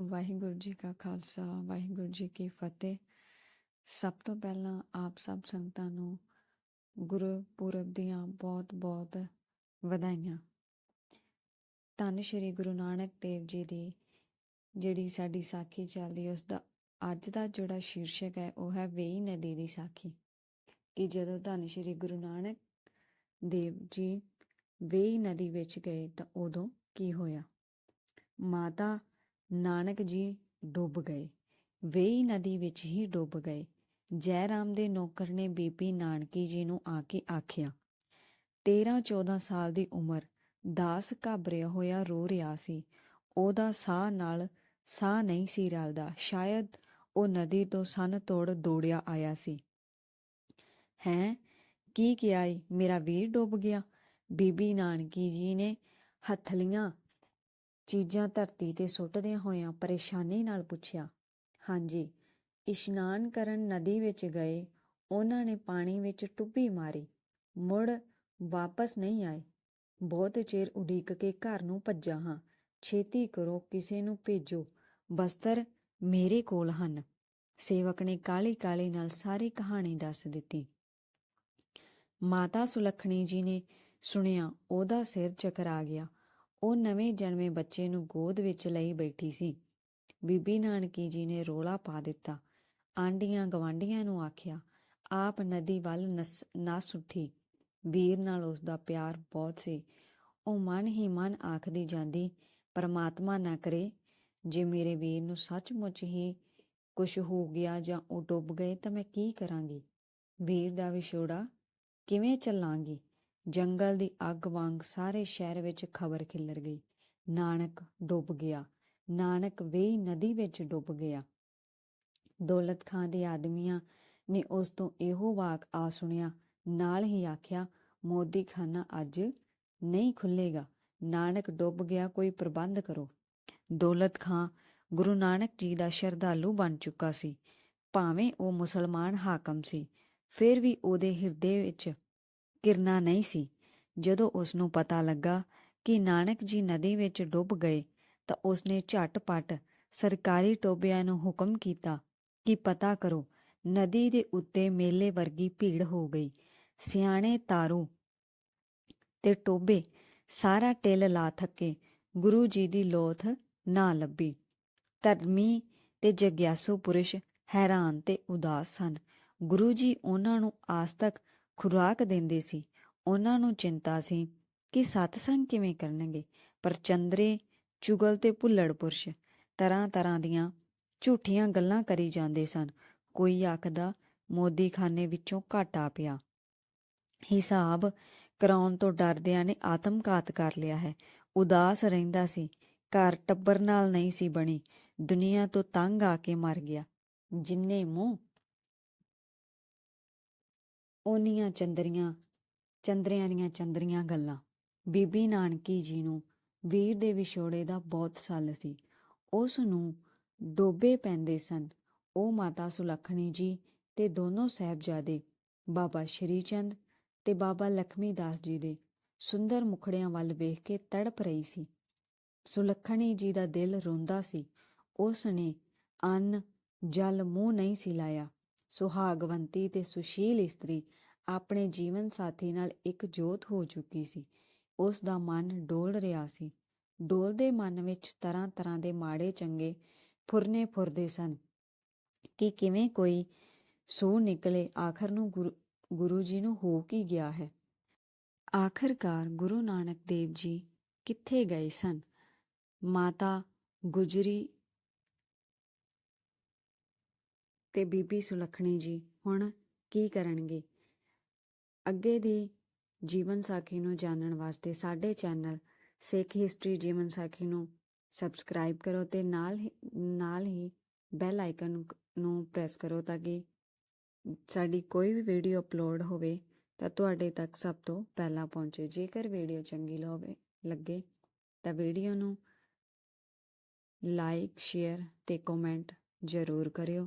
ਵਾਹਿਗੁਰੂ ਜੀ ਕਾ ਖਾਲਸਾ, ਵਾਹਿਗੁਰੂ ਜੀ ਕੀ ਫਤਿਹ। ਸਭ ਤੋਂ ਪਹਿਲਾਂ ਆਪ ਸਭ ਸੰਗਤਾਂ ਨੂੰ ਗੁਰਪੁਰਬ ਦੀਆਂ ਬਹੁਤ-ਬਹੁਤ ਵਧਾਈਆਂ। ਧੰਨ ਸ਼੍ਰੀ ਗੁਰੂ ਨਾਨਕ ਦੇਵ ਜੀ ਦੀ ਜਿਹੜੀ ਸਾਡੀ ਸਾਖੀ ਚੱਲਦੀ, ਉਸ ਦਾ ਅੱਜ ਦਾ ਜਿਹੜਾ ਸ਼ੀਰਸ਼ਕ ਹੈ, ਉਹ ਹੈ ਵੇਈ ਨਦੀ ਦੀ ਸਾਖੀ। ਕਿ ਜਦੋਂ ਧੰਨ ਸ਼੍ਰੀ ਗੁਰੂ ਨਾਨਕ ਦੇਵ ਜੀ ਵੇਈ ਨਦੀ ਵਿੱਚ ਗਏ ਤਾਂ ਉਦੋਂ ਕੀ ਹੋਇਆ? ਮਾਤਾ ਨਾਨਕ ਜੀ ਡੁੱਬ ਗਏ। ਵੇਈ ਨਦੀ ਵਿੱਚ ਹੀ ਡੁੱਬ ਗਏ। ਜੈ ਰਾਮ ਦੇ ਨੌਕਰ ਨੇ ਬੀਬੀ ਨਾਨਕੀ ਜੀ ਨੂੰ ਆ ਕੇ ਆਖਿਆ 13 14 ਸਾਲ ਦੀ ਉਮਰ, ਦਾਸ ਘਾਬਰਿਆ ਹੋਇਆ ਰੋ ਰਿਹਾ ਸੀ। ਉਹਦਾ ਸਾਹ ਨਾਲ ਸਾਹ ਨਹੀਂ ਸੀ ਰਲਦਾ। ਸ਼ਾਇਦ ਉਹ ਨਦੀ ਤੋਂ ਸਨ ਤੋੜ ਦੌੜਿਆ ਆਇਆ ਸੀ। ਹੈਂ, ਕੀ ਕਿਹਾ ਏ ਮੇਰਾ ਵੀਰ ਡੁੱਬ ਗਿਆ। ਬੀਬੀ ਨਾਨਕੀ ਜੀ ਨੇ ਹੱਥਲੀਆਂ ਚੀਜ਼ਾਂ ਧਰਤੀ ਤੇ ਸੁੱਟਦਿਆਂ ਹੋਇਆਂ ਪਰੇਸ਼ਾਨੀ ਨਾਲ ਪੁੱਛਿਆ, ਹਾਂਜੀ, ਇਸ਼ਨਾਨ ਕਰਨ ਨਦੀ ਵਿੱਚ ਗਏ, ਉਹਨਾਂ ਨੇ ਪਾਣੀ ਵਿੱਚ ਟੁੱਬੀ ਮਾਰੀ, ਮੁੜ ਵਾਪਸ ਨਹੀਂ ਆਏ। ਬਹੁਤ ਚਿਰ ਉਡੀਕ ਕੇ ਘਰ ਨੂੰ ਭੱਜਾ ਹਾਂ, ਛੇਤੀ ਕਰੋ, ਕਿਸੇ ਨੂੰ ਭੇਜੋ, ਬਸਤਰ ਮੇਰੇ ਕੋਲ ਹਨ। ਸੇਵਕ ਨੇ ਕਾਲੀ ਕਾਲੀ ਨਾਲ ਸਾਰੀ ਕਹਾਣੀ ਦੱਸ ਦਿੱਤੀ। ਮਾਤਾ ਸੁਲੱਖਣੀ ਜੀ ਨੇ ਸੁਣਿਆ, ਉਹਦਾ ਸਿਰ ਚਕਰਾ ਗਿਆ। ਉਹ ਨਵੇਂ ਜਨਮੇ ਬੱਚੇ ਨੂੰ ਗੋਦ ਵਿੱਚ ਲਈ ਬੈਠੀ ਸੀ। ਬੀਬੀ ਨਾਨਕੀ ਜੀ ਨੇ ਰੋਲਾ ਪਾ ਦਿੱਤਾ। ਆਂਡੀਆਂ ਗਵਾਂਡੀਆਂ ਨੂੰ ਆਖਿਆ, ਆਪ ਨਦੀ ਵੱਲ ਨਸ ਨਸ ਉੱਠੀ ਵੀਰ ਨਾਲ ਉਸ ਦਾ ਪਿਆਰ ਬਹੁਤ ਸੀ। ਉਹ ਮਨ ਹੀ ਮਨ ਆਖਦੀ ਜਾਂਦੀ, ਪਰਮਾਤਮਾ ਨਾ ਕਰੇ। ਜੇ ਮੇਰੇ ਵੀਰ ਨੂੰ ਸੱਚਮੁੱਚ ਹੀ ਕੁਝ ਹੋ ਗਿਆ ਜਾਂ ਉਹ ਡੁੱਬ ਗਏ ਤਾਂ ਮੈਂ ਕੀ ਕਰਾਂਗੀ? ਵੀਰ ਦਾ ਵਿਛੋੜਾ ਕਿਵੇਂ ਚੱਲਾਂਗੀ? ਜੰਗਲ ਦੀ ਅੱਗ ਵਾਂਗ ਸਾਰੇ ਸ਼ਹਿਰ ਵਿੱਚ ਖਬਰ ਖਿੱਲਰ ਗਈ। ਨਾਨਕ ਡੁੱਬ ਗਿਆ। ਨਾਨਕ ਵੇਈ ਨਦੀ ਵਿੱਚ ਡੁੱਬ ਗਿਆ। ਦੌਲਤ ਖਾਂ ਦੇ ਆਦਮੀਆਂ ਨੇ ਉਸ ਤੋਂ ਇਹੋ ਵਾਕ ਆ ਸੁਣਿਆ। ਨਾਲ ਹੀ ਆਖਿਆ, ਮੋਦੀ ਖਾਨਾ ਅੱਜ ਨਹੀਂ ਖੁੱਲੇਗਾ ਨਾਨਕ ਡੁੱਬ ਗਿਆ, ਕੋਈ ਪ੍ਰਬੰਧ ਕਰੋ। ਦੌਲਤ ਖਾਂ ਗੁਰੂ ਨਾਨਕ ਜੀ ਦਾ ਸ਼ਰਧਾਲੂ ਬਣ ਚੁੱਕਾ ਸੀ। ਭਾਵੇਂ ਉਹ ਮੁਸਲਮਾਨ ਹਾਕਮ ਸੀ, ਫਿਰ ਵੀ ਉਹਦੇ ਹਿਰਦੇ ਵਿੱਚ ਕਿਰਨਾ ਨਹੀਂ ਸੀ। ਜਦੋਂ ਉਸ ਨੂੰ ਪਤਾ ਲੱਗਾ ਕਿ ਨਾਨਕ ਜੀ ਨਦੀ ਵਿੱਚ ਡੁੱਬ ਗਏ, ਤਾਂ ਉਸਨੇ ਝਟਪਟ ਸਰਕਾਰੀ ਟੋਬਿਆਂ ਨੂੰ ਹੁਕਮ ਕੀਤਾ ਕਿ ਪਤਾ ਕਰੋ ਨਦੀ ਦੇ ਉੱਤੇ ਮੇਲੇ ਵਰਗੀ ਭੀੜ ਹੋ ਗਈ। ਸਿਆਣੇ ਤਾਰੂ ਤੇ ਟੋਬੇ ਸਾਰਾ ਟਿਲ ਲਾ ਥੱਕੇ, ਗੁਰੂ ਜੀ ਦੀ ਲੋਥ ਨਾ ਲੱਭੀ। ਧਰਮੀ ਤੇ ਜਗਿਆਸੂ ਪੁਰਸ਼ ਹੈਰਾਨ ਤੇ ਉਦਾਸ ਸਨ। ਗੁਰੂ ਜੀ ਉਹਨਾਂ ਨੂੰ ਆਸ ਤੱਕ ਖੁਰਾਕ ਦਿੰਦੇ ਸੀ। ਉਹਨਾਂ ਨੂੰ ਚਿੰਤਾ ਸੀ ਕਿ ਸਤਸੰਗ ਕਿਵੇਂ ਕਰਨਗੇ। ਪਰ ਚੰਦਰੇ, ਚੁਗਲ ਤੇ ਭੁੱਲੜ ਪੁਰਸ਼ ਤਰ੍ਹਾਂ ਤਰ੍ਹਾਂ ਦੀਆਂ ਝੂਠੀਆਂ ਗੱਲਾਂ ਕਰੀ ਜਾਂਦੇ ਸਨ। ਕੋਈ ਆਖਦਾ ਮੋਦੀ ਖਾਨੇ ਵਿੱਚੋਂ ਘਾਟਾ ਪਿਆ। ਹਿਸਾਬ ਕਰਾਉਣ ਤੋਂ ਡਰਦਿਆਂ ਨੇ ਆਤਮਘਾਤ ਕਰ ਲਿਆ ਹੈ। ਉਦਾਸ ਰਹਿੰਦਾ ਸੀ। ਘਰ ਟੱਬਰ ਨਾਲ ਨਹੀਂ ਸੀ ਬਣੀ। ਦੁਨੀਆ ਤੋਂ ਤੰਗ ਆ ਕੇ ਮਰ ਗਿਆ। ਜਿੰਨੇ ਮੂੰਹ ਓਨੀਆਂ ਚੰਦਰੀਆਂ, ਚੰਦਰਿਆਂ ਦੀਆਂ ਚੰਦਰੀਆਂ ਗੱਲਾਂ। ਬੀਬੀ ਨਾਨਕੀ ਜੀ ਨੂੰ ਵੀਰ ਦੇ ਵਿਛੋੜੇ ਦਾ ਬਹੁਤ ਸੱਲ ਸੀ। ਉਸ ਨੂੰ ਡੋਬੇ ਪੈਂਦੇ ਸਨ। ਉਹ ਮਾਤਾ ਸੁਲੱਖਣੀ ਜੀ ਤੇ ਦੋਨੋਂ ਸਹਿਬਜ਼ਾਦੇ, ਬਾਬਾ ਸ਼੍ਰੀ ਚੰਦ ਤੇ ਬਾਬਾ ਲਖਮੀ ਦਾਸ ਜੀ ਦੇ ਸੁੰਦਰ ਮੁਖੜਿਆਂ ਵੱਲ ਵੇਖ ਕੇ ਤੜਪ ਰਹੀ ਸੀ। ਸੁਲੱਖਣੀ ਜੀ ਦਾ ਦਿਲ ਰੋਂਦਾ ਸੀ। ਉਸ ਨੇ ਅੰਨ, ਜਲ, ਮੂੰਹ ਨਹੀਂ ਸੀ ਲਾਇਆ। ਸੁਹਾਗਵੰਤੀ ਤੇ ਸੁਸ਼ੀਲ ਇਸਤਰੀ ਆਪਣੇ ਜੀਵਨ ਸਾਥੀ ਨਾਲ ਇੱਕ ਜੋਤ ਹੋ ਚੁੱਕੀ ਸੀ। ਉਸ ਦਾ ਮਨ ਡੋਲ ਰਿਹਾ ਸੀ। ਡੋਲਦੇ ਮਨ ਵਿੱਚ ਤਰ੍ਹਾਂ ਤਰ੍ਹਾਂ ਦੇ ਮਾੜੇ ਚੰਗੇ ਫੁਰਨੇ ਫੁਰਦੇ ਸਨ ਕਿ ਕਿਵੇਂ ਕੋਈ ਸੋ ਨਿਕਲੇ, ਆਖਰ ਨੂੰ ਗੁਰੂ ਗੁਰੂ ਜੀ ਨੂੰ ਹੋ ਕੀ ਗਿਆ ਹੈ? ਆਖਰਕਾਰ ਗੁਰੂ ਨਾਨਕ ਦੇਵ ਜੀ ਕਿੱਥੇ ਗਏ ਸਨ? ਮਾਤਾ ਗੁਜਰੀ ਤੇ ਬੀਬੀ ਸੁਲੱਖਣੀ ਜੀ ਹੁਣ ਕੀ ਕਰਨਗੇ? ਅੱਗੇ ਦੀ ਜੀਵਨ ਸਾਖੀ ਨੂੰ ਜਾਣਨ ਵਾਸਤੇ ਸਾਡੇ ਚੈਨਲ ਸਿੱਖ ਹਿਸਟਰੀ ਜੀਵਨ ਸਾਖੀ ਨੂੰ ਸਬਸਕ੍ਰਾਈਬ ਕਰੋ ਤੇ ਨਾਲ ਹੀ ਨਾਲ ਹੀ ਬੈਲ ਆਈਕਨ ਨੂੰ ਪ੍ਰੈਸ ਕਰੋ ਤਾਂ ਕਿ ਸਾਡੀ ਕੋਈ ਵੀ ਵੀਡੀਓ ਅਪਲੋਡ ਹੋਵੇ ਤਾਂ ਤੁਹਾਡੇ ਤੱਕ ਸਭ ਤੋਂ ਪਹਿਲਾਂ ਪਹੁੰਚੇ। ਜੇਕਰ ਵੀਡੀਓ ਚੰਗੀ ਹੋਵੇ ਲੱਗੇ ਤਾਂ ਵੀਡੀਓ ਨੂੰ ਲਾਈਕ, ਸ਼ੇਅਰ ਤੇ ਕਮੈਂਟ ਜ਼ਰੂਰ ਕਰਿਓ।